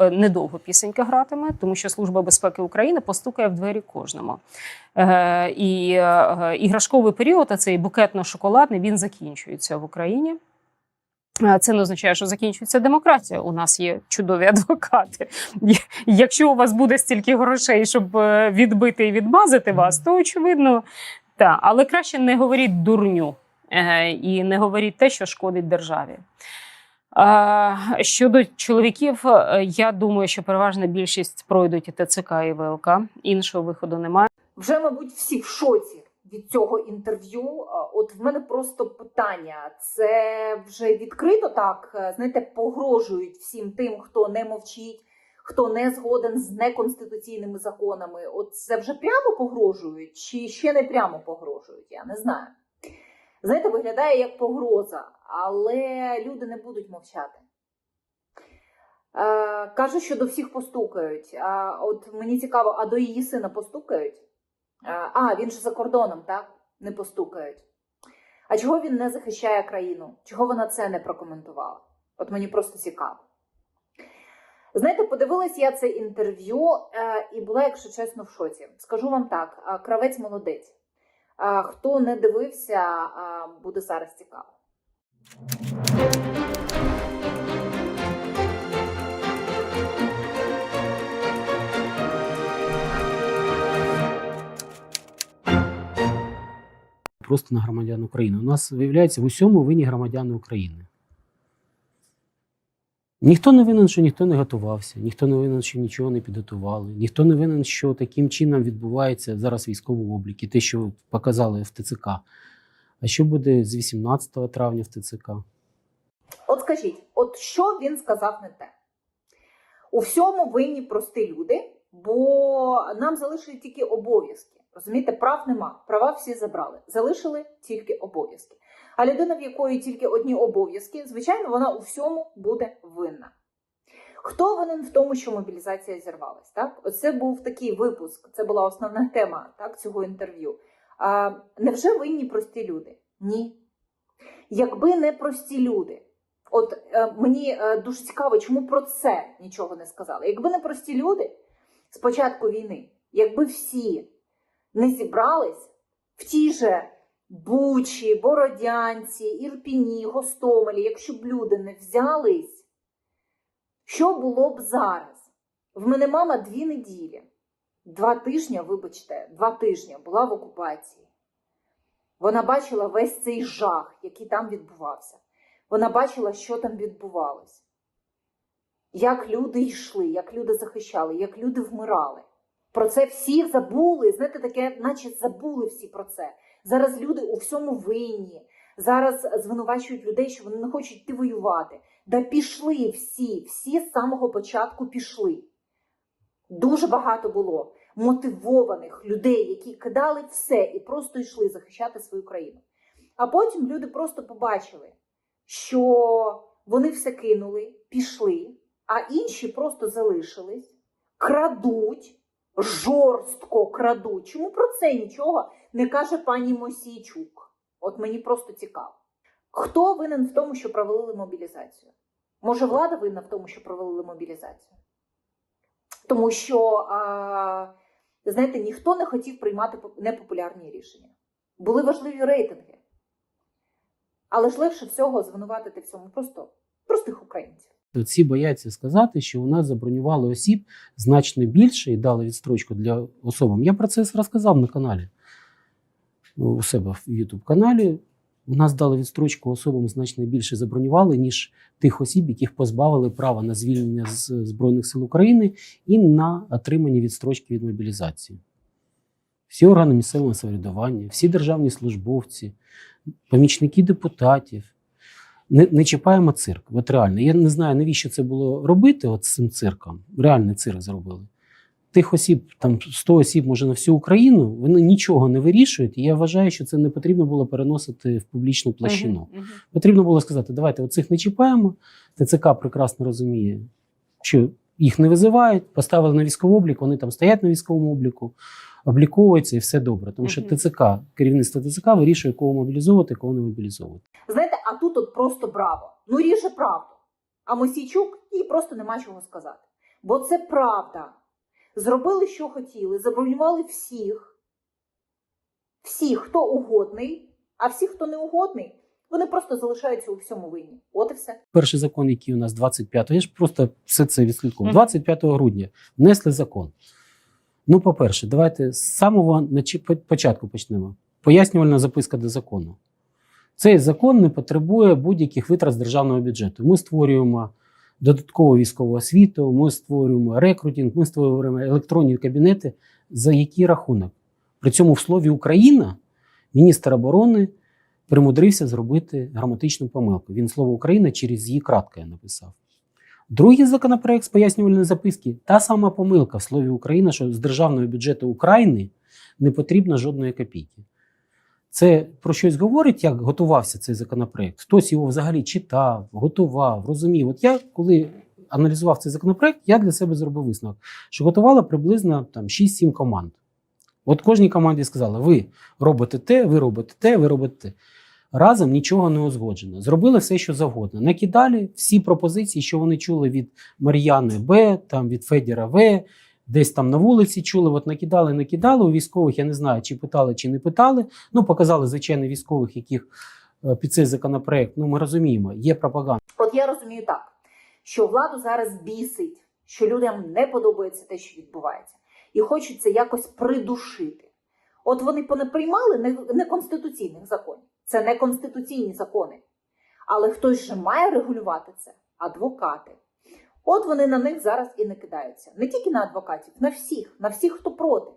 е, недовго пісенька гратиме, тому що Служба безпеки України постукає в двері кожному. Е, і е, іграшковий період, а цей букетно-шоколадний, він закінчується в Україні. Це не означає, що закінчується демократія. У нас є чудові адвокати. Якщо у вас буде стільки грошей, щоб відбити і відмазати вас, то очевидно, так. Але краще не говоріть дурню і не говоріть те, що шкодить державі. Е, Щодо чоловіків, е, я думаю, що переважна більшість пройдуть і ТЦК і ВЛК. Іншого виходу немає. Вже, мабуть, всі в шоці від цього інтерв'ю. От в мене просто питання: це вже відкрито так, е, знаєте, погрожують всім тим, хто не мовчить, хто не згоден з неконституційними законами. От це вже прямо погрожують, чи ще не прямо погрожують? Я не знаю. Знаєте, виглядає як погроза, але люди не будуть мовчати. Е, кажуть, що до всіх постукають. А от мені цікаво, а до її сина постукають? Е, А, він же за кордоном, так? Не постукають. А чого він не захищає країну? Чого вона це не прокоментувала? От мені просто цікаво. Знаєте, подивилась я це інтерв'ю е, і була, якщо чесно, в шоці. Скажу вам так: е, кравець молодець. Хто не дивився, буде зараз цікаво. просто на громадян України. У нас виявляється в усьому винні громадяни України. Ніхто не винен, що ніхто не готувався, ніхто не винен, що нічого не підготували, ніхто не винен, що таким чином відбувається зараз військовий облік і те, що показали в ТЦК. А що буде з 18 травня в ТЦК? От скажіть, от що він сказав не те? У всьому винні прості люди, бо нам залишили тільки обов'язки. Розумієте, прав нема. Права всі забрали. Залишили тільки обов'язки. А людина, в якої тільки одні обов'язки, звичайно, вона у всьому буде винна. Хто винен в тому, що мобілізація зірвалась? Так, оце був такий випуск. Це була основна тема так, цього інтерв'ю. А, невже винні прості люди? Ні. Якби не прості люди, От е, мені е, дуже цікаво, чому про це нічого не сказали. Якби не прості люди з початку війни, якби всі не зібрались в тій же Бучі, Бородянці, Ірпіні, Гостомелі, якщо б люди не взялись, що було б зараз? В мене мама дві неділі, два тижні, вибачте, два тижні була в окупації. Вона бачила весь цей жах, який там відбувався. Вона бачила, що там відбувалось. Як люди йшли, як люди захищали, як люди вмирали. Про це всі забули. Знаєте, таке, наче забули всі про це. Зараз люди у всьому винні. Зараз звинувачують людей, що вони не хочуть йти воювати. Да пішли всі, всі з самого початку пішли. Дуже багато було мотивованих людей, які кидали все і просто йшли захищати свою країну. А потім люди просто побачили, що вони все кинули, пішли, а інші просто залишились, крадуть, жорстко крадуть. Чому про це нічого не каже пані Мосійчук? От мені просто цікаво. Хто винен в тому, що провалили мобілізацію? Може, влада винна в тому, що провалили мобілізацію? Тому що, а, знаєте, ніхто не хотів приймати поп- непопулярні рішення. Були важливі рейтинги. Але ж легше всього звинуватити в цьому просто простих українців. Всі бояться сказати, що у нас забронювали осіб значно більше і дали відстрочку для особам. Я про це розказав на каналі. У себе в YouTube каналі. У нас дали відстрочку особам значно більше забронювали, ніж тих осіб, яких позбавили права на звільнення з Збройних сил України і на отримання відстрочки від мобілізації. Всі органи місцевого самоврядування, всі державні службовці, помічники депутатів. Не, не чіпаємо цирк. От реально. Я не знаю, навіщо це було робити от з цим цирком. Реальний цирк зробили. Тих осіб, там 100 осіб, може, на всю Україну, вони нічого не вирішують. І я вважаю, що це не потрібно було переносити в публічну площину. Мгм, мгм. Потрібно було сказати: давайте оцих не чіпаємо. ТЦК прекрасно розуміє, що їх не визивають, поставили на військовий облік, вони там стоять на військовому обліку, обліковуються і все добре. Тому що ТЦК, керівництво ТЦК вирішує, кого мобілізовувати, кого не мобілізовувати. Знаєте, а тут от просто браво. Ну ріже правду. А Мосійчук їй просто нема чого сказати. Бо це правда. Зробили, що хотіли, забронювали всіх, всіх, хто угодний, а всі, хто не угодний, вони просто залишаються у всьому винні. От і все. Перший закон, який у нас 25-го, я ж просто все це відслідкував. 25 грудня внесли закон. Ну, по-перше, давайте з самого начи- початку почнемо. Пояснювальна записка до закону. Цей закон не потребує будь-яких витрат з державного бюджету. Ми створюємо додаткову військову освіту, ми створюємо рекрутинг, ми створюємо електронні кабінети. За який рахунок? При цьому в слові Україна міністр оборони примудрився зробити граматичну помилку. Він слово Україна через її кратке написав. Другий законопроект з пояснювальної записки та сама помилка в слові Україна, що з державного бюджету України не потрібно жодної копійки. Це про щось говорить, як готувався цей законопроект. Хтось його взагалі читав, готував, розумів. От я, коли аналізував цей законопроект, я для себе зробив висновок, що готувала приблизно там 6-7 команд. От кожній команді сказали: ви робите те, ви робите те, ви робите те. Разом нічого не узгоджено. Зробили все, що завгодно. Накидали всі пропозиції, що вони чули від Мар'яни Б, там від Федіра В, десь там на вулиці чули. От накидали, накидали. У військових я не знаю, чи питали, чи не питали. Ну, показали, звичайно, військових, яких е, під цей законопроект. Ну, ми розуміємо, є пропаганда. От я розумію так, що владу зараз бісить, що людям не подобається те, що відбувається, і хочуть це якось придушити. От вони понаприймали не- неконституційних законів. Це не конституційні закони. Але хтось же має регулювати це адвокати. От вони на них зараз і не кидаються. Не тільки на адвокатів, на всіх, на всіх, хто проти,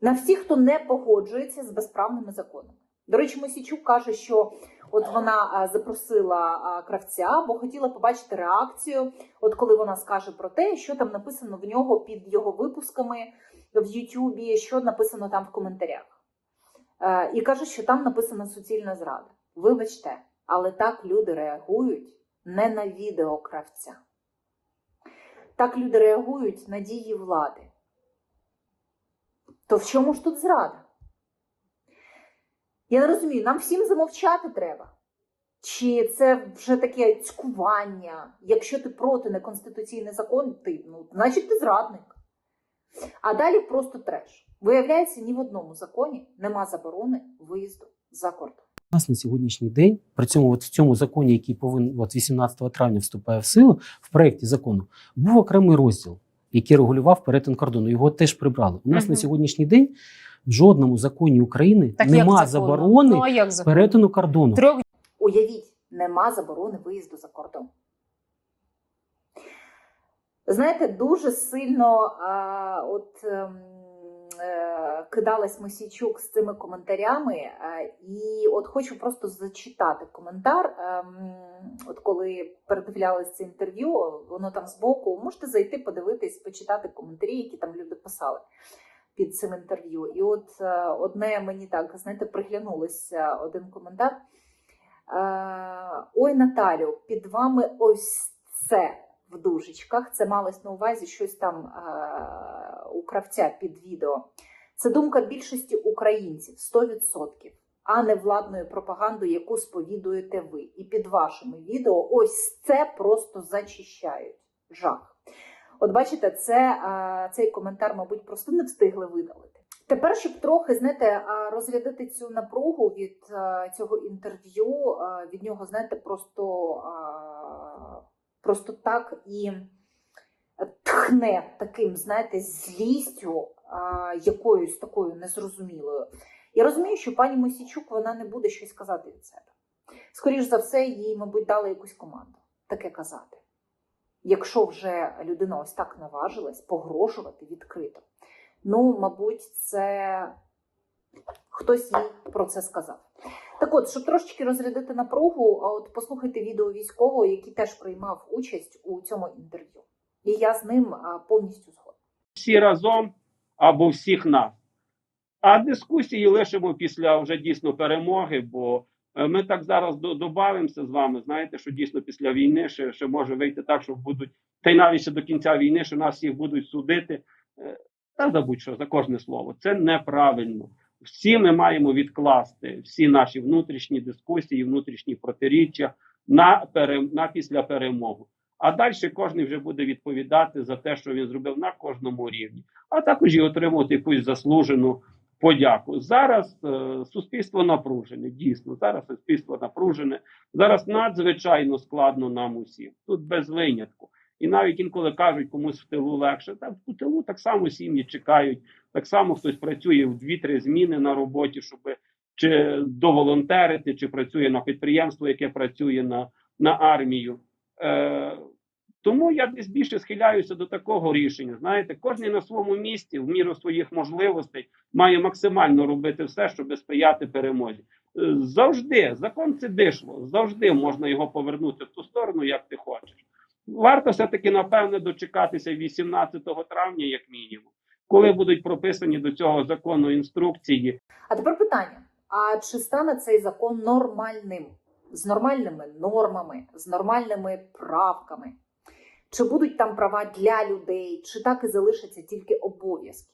на всіх, хто не погоджується з безправними законами. До речі, Мосічук каже, що от вона запросила кравця, бо хотіла побачити реакцію, от коли вона скаже про те, що там написано в нього під його випусками в Ютубі, що написано там в коментарях. Е, і каже, що там написано суцільна зрада. Вибачте, але так люди реагують не на відео кравця. Так люди реагують на дії влади. То в чому ж тут зрада? Я не розумію, нам всім замовчати треба. Чи це вже таке цькування? Якщо ти проти неконституційний закон, ти, ну, значить ти зрадник. А далі просто треш. Виявляється, ні в одному законі нема заборони виїзду за кордон. У нас на сьогоднішній день, при цьому от в цьому законі, який повинен от 18 травня вступає в силу, в проєкті закону був окремий розділ, який регулював перетин кордону. Його теж прибрали. У нас Мгм. на сьогоднішній день в жодному законі України Так нема законно? заборони Ну, як перетину кордону. Трьох Уявіть, нема заборони виїзду за кордон. Знаєте, дуже сильно а, от, ем, кидалась Мосійчук з цими коментарями, е, і от хочу просто зачитати коментар. ем, от коли передивлялось це інтерв'ю, воно там збоку. Можете зайти, подивитись, почитати коментарі, які там люди писали під цим інтерв'ю. І от е, одне мені так, знаєте, приглянулося один коментар. Е, Ой, Наталю, під вами ось це в дужечках. Це малось на увазі щось там е, у кравця під відео. Це думка більшості українців 100%, а не владною пропагандою, яку сповідуєте ви. І під вашими відео ось це просто зачищають. Жах. От бачите, це, е, цей коментар, мабуть, просто не встигли видалити. Тепер, щоб трохи знаєте, е, розрядити цю напругу від е, цього інтерв'ю, е, від нього, знаєте, просто, просто так і тхне таким, знаєте, злістю, е, якоюсь такою незрозумілою. Я розумію, що пані Мосічук вона не буде щось казати від себе. Скоріш за все, їй, мабуть, дали якусь команду таке казати. Якщо вже людина ось так наважилась погрожувати відкрито. Ну, мабуть, це хтось їй про це сказав. Так от, щоб трошечки розрядити напругу, от послухайте відео військового, який теж приймав участь у цьому інтерв'ю. І я з ним повністю згодна. всі разом або всіх нас. А дискусії лишимо після вже дійсно перемоги, бо е, ми так зараз до- добавимося з вами. Знаєте, що дійсно після війни ще, ще може вийти так, що будуть, та й навіть ще до кінця війни, що нас всіх будуть судити. Е, Та забудь що за кожне слово. Це неправильно. Всі ми маємо відкласти всі наші внутрішні дискусії, внутрішні протиріччя на, пере, на після перемогу. А далі кожен вже буде відповідати за те, що він зробив на кожному рівні, а також і отримувати якусь заслужену подяку. Зараз е, суспільство напружене, дійсно. Зараз суспільство напружене. Зараз надзвичайно складно нам усім. Тут без винятку. І навіть інколи кажуть комусь в тилу легше. Та в тилу так само сім'ї чекають. Так само хтось працює в дві-три зміни на роботі, щоб чи доволонтерити, чи працює на підприємство, яке працює на, на армію. Е, тому я десь більше схиляюся до такого рішення. Знаєте, кожен на своєму місці, в міру своїх можливостей, має максимально робити все, щоб сприяти перемозі. Е, Завжди закон це дишло, завжди можна його повернути в ту сторону, як ти хочеш. Варто все-таки, напевне, дочекатися 18 травня, як мінімум, коли будуть прописані до цього закону інструкції, А тепер питання: а чи стане цей закон нормальним? З нормальними нормами, з нормальними правками? Чи будуть там права для людей, чи так і залишаться тільки обов'язки?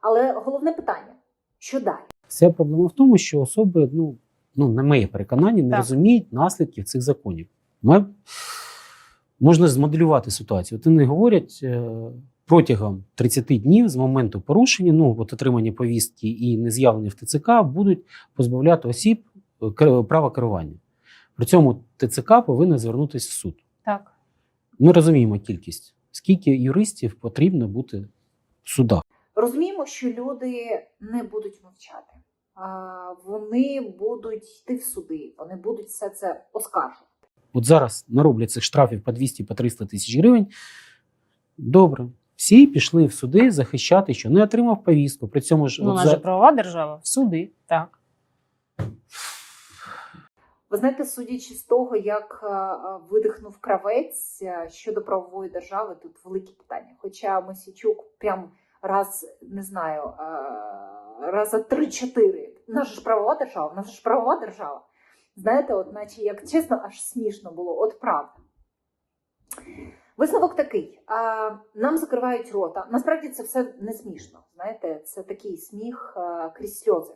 Але головне питання: що далі? Вся проблема в тому, що особи, ну, ну на моє переконання, не Так. розуміють наслідків цих законів. Ми, можна змоделювати ситуацію. От вони говорять е, протягом 30 днів з моменту порушення, ну от отримання повістки і нез'явлення в ТЦК будуть позбавляти осіб е, права керування. При цьому ТЦК повинна звернутися в суд. Так. Ми розуміємо кількість, скільки юристів потрібно бути в судах. Розуміємо, що люди не будуть мовчати. А, Вони будуть йти в суди, вони будуть все це оскаржувати. От зараз нароблять цих штрафів по 200 по 300 тисяч гривень. Добре. Всі пішли в суди захищати, що не отримав повістку. При цьому ж Ну, от за- правова держава, в суди. Так. Ви знаєте, судячи з того, як е, е, видихнув кравець е, щодо правової держави, тут великі питання. Хоча Мосійчук прям раз не знаю, раза три-чотири. У ж правова держава, у ж правова держава. Знаєте, от наче як чесно, аж смішно було, от правда. Висновок такий: а, нам закривають рота. Насправді це все не смішно. Знаєте, це такий сміх а, крізь сльози.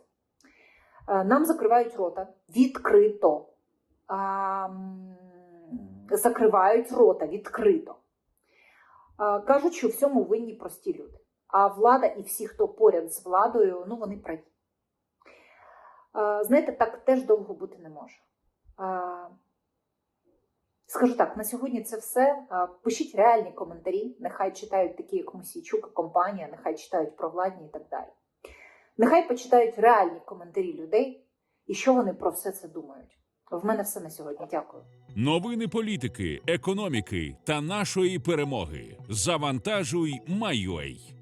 А, нам закривають рота відкрито. А, закривають рота відкрито. А, кажуть, що в всьому винні прості люди. А влада і всі, хто поряд з владою, ну вони праві. Знаєте, так теж довго бути не може. Скажу так, на сьогодні це все. Пишіть реальні коментарі. Нехай читають такі, як Мосійчук, і компанія, нехай читають провладні і так далі. Нехай почитають реальні коментарі людей і що вони про все це думають. В мене все на сьогодні. Дякую. Новини політики, економіки та нашої перемоги. Завантажуй, Майой.